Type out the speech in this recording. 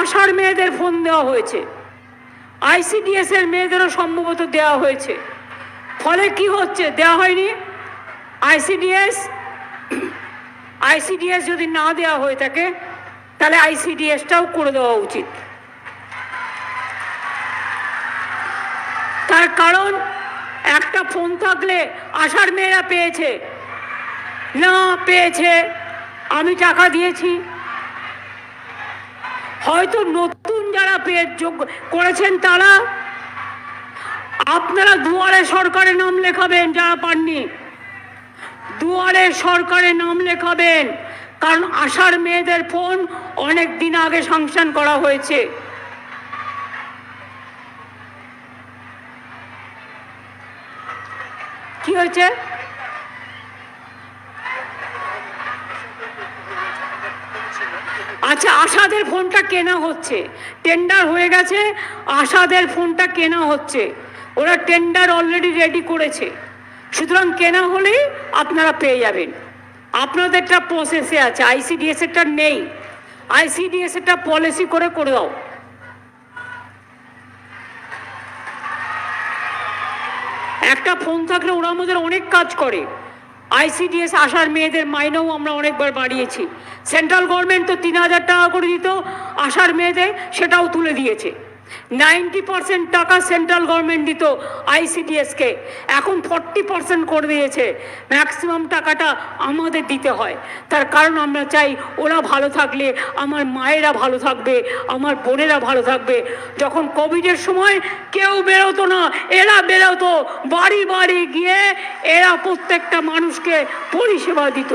আশার মেয়েদের ফোন দেওয়া হয়েছে। আইসিডিএস এর মেয়েদেরও সম্ভবত দেওয়া হয়েছে। ফলে কি হচ্ছে? দেওয়া হয়নি। আইসিডিএস আইসিডিএস যদি না দেওয়া হয়ে থাকে, তাহলে আইসিডিএসটাও করে দেওয়া উচিত। তার কারণ, একটা ফোন থাকলে আশার মেয়েরা পেয়েছে। না, পেয়েছে। আমি টাকা দিয়েছি। হয়তো নতুন যারা পেয়ে যোগ্য করেছেন তারা, আপনারা দুয়ারে সরকারে নাম লেখাবেন, যারা পাননি। দুয়ারে সরকারে নাম লেখাবেন, কারণ আশার মেয়েদের ফোন অনেক দিন আগে সাংশন করা হয়েছে। কি হয়েছে? আচ্ছা আশাদের ফোনটা কেনা হচ্ছে। টেন্ডার হয়ে গেছে আশাদের ফোনটা কেনা হচ্ছে। ওরা টেন্ডার অলরেডি রেডি করেছে। সুতরাং কেনা হলেই আপনারা পেয়ে যাবেন। আপনাদেরটা প্রসেসে আছে আইসিডিএস এরটা নেই। আইসিডিএস এরটা পলিসি করে করে দাও। একটা ফোন থাকলে ওরা আমাদের অনেক কাজ করে। আইসিডিএস আসার মেয়েদের মাইনেও আমরা অনেকবার বাড়িয়েছি। সেন্ট্রাল গভর্নমেন্ট তো তিন হাজার টাকা করে দিত, আসার মেয়েদের সেটাও তুলে দিয়েছে। নাইনটি পার্সেন্ট টাকা সেন্ট্রাল গভর্নমেন্ট দিত আইসিডিএসকে। এখন ফর্টি পার্সেন্ট করে দিয়েছে। ম্যাক্সিমাম টাকাটা আমাদের দিতে হয়। তার কারণ আমরা চাই ওরা ভালো থাকলে, আমার মায়েরা ভালো থাকবে, আমার বোনেরা ভালো থাকবে। যখন কোভিডের সময় কেউ বেরোতো না, এরা বেরোতো, বাড়ি বাড়ি গিয়ে এরা প্রত্যেকটা মানুষকে পরিষেবা দিত।